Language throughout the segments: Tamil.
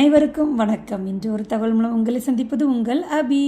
அனைவருக்கும் வணக்கம். இன்று ஒரு தகவல் மூலம் உங்களை சந்திப்பது உங்கள் அபி.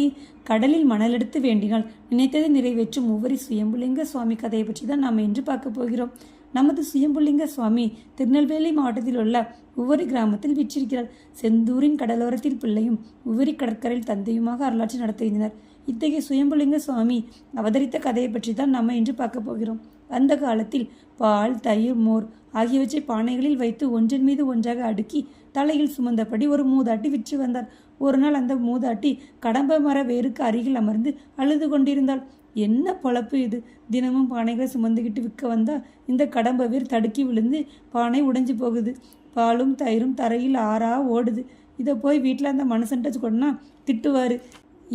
கடலில் மணல் எடுத்து வேண்டினால் நினைத்ததை நிறைவேற்றும் ஒவ்வொரு சுயம்புலிங்க சுவாமி கதையை பற்றி தான் நாம் இன்று பார்க்க போகிறோம். நமது சுயம்புலிங்க சுவாமி திருநெல்வேலி மாவட்டத்தில் உள்ள உவரி கிராமத்தில் விற்றிருக்கிறார். செந்தூரின் கடலோரத்தில் பிள்ளையும் உவரி கடற்கரையில் தந்தையுமாக வரலாற்று நடத்துகின்றனர். இத்தகைய சுயம்புலிங்க சுவாமி அவதரித்த கதையை பற்றி தான் நாம் இன்று பார்க்க போகிறோம். அந்த காலத்தில் பால் தயிர் மோர் ஆகியவற்றை பானைகளில் வைத்து ஒன்றின் மீது ஒன்றாக அடுக்கி தலையில் சுமந்தபடி ஒரு மூதாட்டி விற்று வந்தார். ஒரு நாள் அந்த மூதாட்டி கடம்ப மர வேருக்கு அருகில் அமர்ந்து அழுது கொண்டிருந்தாள். என்ன பொழப்பு இது? தினமும் பானைகளை சுமந்துக்கிட்டு விற்க வந்தா இந்த கடம்ப வேர் தடுக்கி விழுந்து பானை உடைஞ்சு போகுது. பாலும் தயிரும் தரையில் ஆறா ஓடுது. இதை போய் வீட்டில் அந்த மனுஷன்ட்ட கொண்டா திட்டுவார்.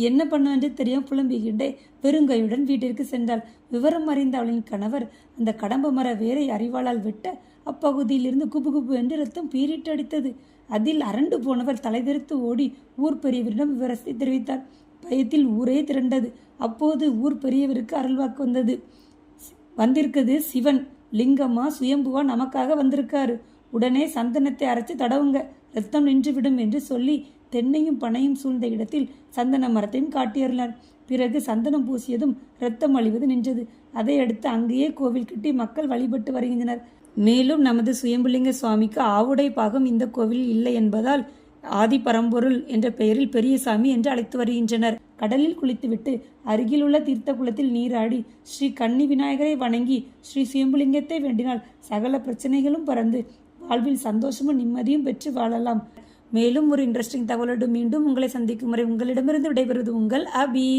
என்ன பண்ணுவென்று தெரியும் புலம்பிக்கின்றே பெருங்கையுடன் வீட்டிற்கு சென்றாள். விவரம் அறிந்த அவளின் கணவர் அந்த கடம்ப மர வேரை அறிவாளால் வெட்ட அப்பகுதியிலிருந்து குபு குபு என்று ரத்தம் பீரிட்டு அடித்தது. அதில் அரண்டு போனவர் தலைதெறித்து ஓடி ஊர் பெரியவரிடம் விவரத்தை தெரிவித்தார். பயத்தில் ஊரே திரண்டது. அப்போது ஊர் பெரியவருக்கு அருள்வாக்கு வந்தது. வந்திருக்குது சிவன். லிங்கம்மா சுயம்புவா நமக்காக வந்திருக்காரு. உடனே சந்தனத்தை அரைச்சு தடவுங்க. ரத்தம் நின்றுவிடும் என்று சொல்லி தென்னையும் பனையும் சூழ்ந்த இடத்தில் சந்தன மரத்தையும் காட்டியறினார் பிறகு சந்தனம் பூசியதும் இரத்தம் அழிவது நின்றது. அதை அடுத்து அங்கேயே கோவில் கட்டி மக்கள் வழிபட்டு வருகின்றனர். மேலும் நமது சுயம்புலிங்க சுவாமிக்கு ஆவுடை பாகம் இந்த கோவிலில் இல்லை என்பதால் ஆதி பரம்பொருள் என்ற பெயரில் பெரியசாமி என்று அழைத்து வருகின்றனர். கடலில் குளித்துவிட்டு அருகிலுள்ள தீர்த்த குளத்தில் நீராடி ஸ்ரீ கன்னி விநாயகரை வணங்கி ஸ்ரீ சுயம்புலிங்கத்தை வேண்டினால் சகல பிரச்சனைகளும் பறந்து வாழ்வில் சந்தோஷமும் நிம்மதியும் பெற்று வாழலாம். மேலும் ஒரு இன்ட்ரெஸ்டிங் தகவலோடு மீண்டும் உங்களை சந்திக்கும் வரை உங்களிடமிருந்து விடைபெறுவது உங்கள் அபி.